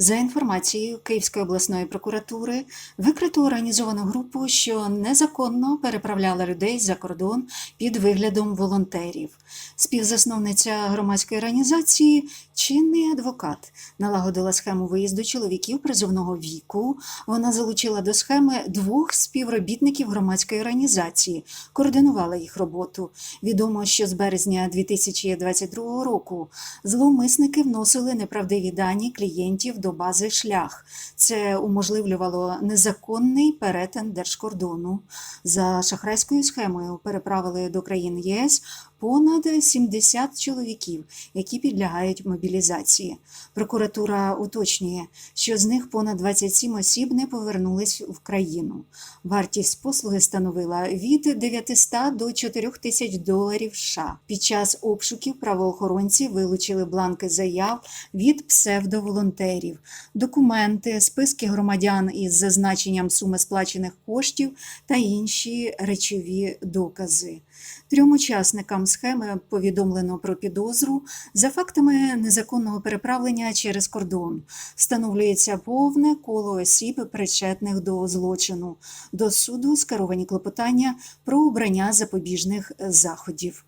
За інформацією Київської обласної прокуратури, викрито організовану групу, що незаконно переправляла людей за кордон під виглядом волонтерів. Співзасновниця громадської організації, чинний адвокат, налагодила схему виїзду чоловіків призовного віку. Вона залучила до схеми двох співробітників громадської організації, координувала їх роботу. Відомо, що з березня 2022 року зловмисники вносили неправдиві дані клієнтів до бази шлях. Це уможливлювало незаконний перетин держкордону. За шахрайською схемою переправили до країн ЄС понад 70 чоловіків, які підлягають мобілізації. Прокуратура уточнює, що з них понад 27 осіб не повернулись в країну. Вартість послуги становила від 900 до 4 тисяч доларів США. Під час обшуків правоохоронці вилучили бланки заяв від псевдоволонтерів, документи, списки громадян із зазначенням суми сплачених коштів та інші речові докази. Трьом учасникам схеми повідомлено про підозру за фактами незаконного переправлення через кордон. Встановлюється повне коло осіб, причетних до злочину. До суду скеровані клопотання про обрання запобіжних заходів.